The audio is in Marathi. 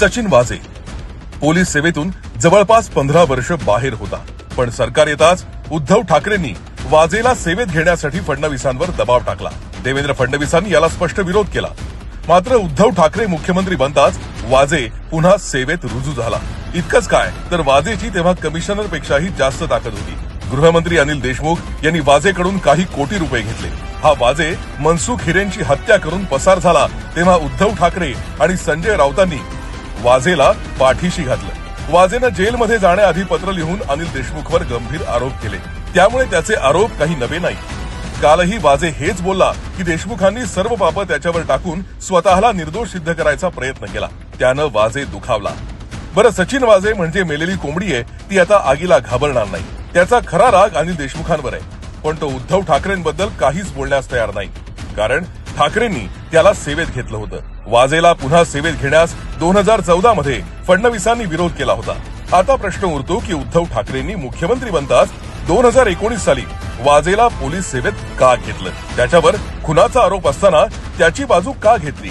सचिन वाजे पोलीस सेवेतून जवळपास पंधरा वर्ष बाहेर होता. पण सरकार येताच उद्धव ठाकरेंनी वाजेला सेवेत घेण्यासाठी फडणवीसांवर दबाव टाकला. देवेंद्र फडणवीसांनी याला स्पष्ट विरोध केला. मात्र उद्धव ठाकरे मुख्यमंत्री बनताच वाजे पुन्हा सेवेत रुजू झाला. इतकंच काय तर वाजेची तेव्हा कमिशनरपेक्षाही जास्त ताकद होती. गृहमंत्री अनिल देशमुख यांनी वाजेकडून काही कोटी रुपये घेतले. हा वाजे मनसुख हिरेनची हत्या करून पसार झाला तेव्हा उद्धव ठाकरे आणि संजय राऊतांनी वाझेला पाठीशी घातलं. वाझेनं जेलमध्ये जाण्याआधी पत्र लिहून अनिल देशमुखवर गंभीर आरोप केले. त्यामुळे त्याचे आरोप काही नवे नाही. कालही वाजे हेच बोलला की देशमुखांनी सर्व पापं त्याच्यावर टाकून स्वतःला निर्दोष सिद्ध करायचा प्रयत्न केला. त्यानं वाजे दुखावला. बरं सचिन वाजे म्हणजे मेलेली कोंबडी आहे ती आता आगीला घाबरणार नाही. त्याचा खरा राग अनिल देशमुखांवर आहे. पण तो उद्धव ठाकरेंबद्दल काहीच बोलण्यास तयार नाही. कारण ठाकरेंनी त्याला सेवेत घेतलं होतं. वाजेला पुन्हा सेवेत घेण्यास दोन हजार चौदा मध्ये फडणवीसांनी विरोध केला होता. आता प्रश्न उरतो की उद्धव ठाकरेंनी मुख्यमंत्री बनताच दोन हजार एकोणीस साली वाजेला पोलीस सेवेत का घेतलं? त्याच्यावर खुनाचा आरोप असताना त्याची बाजू का घेतली?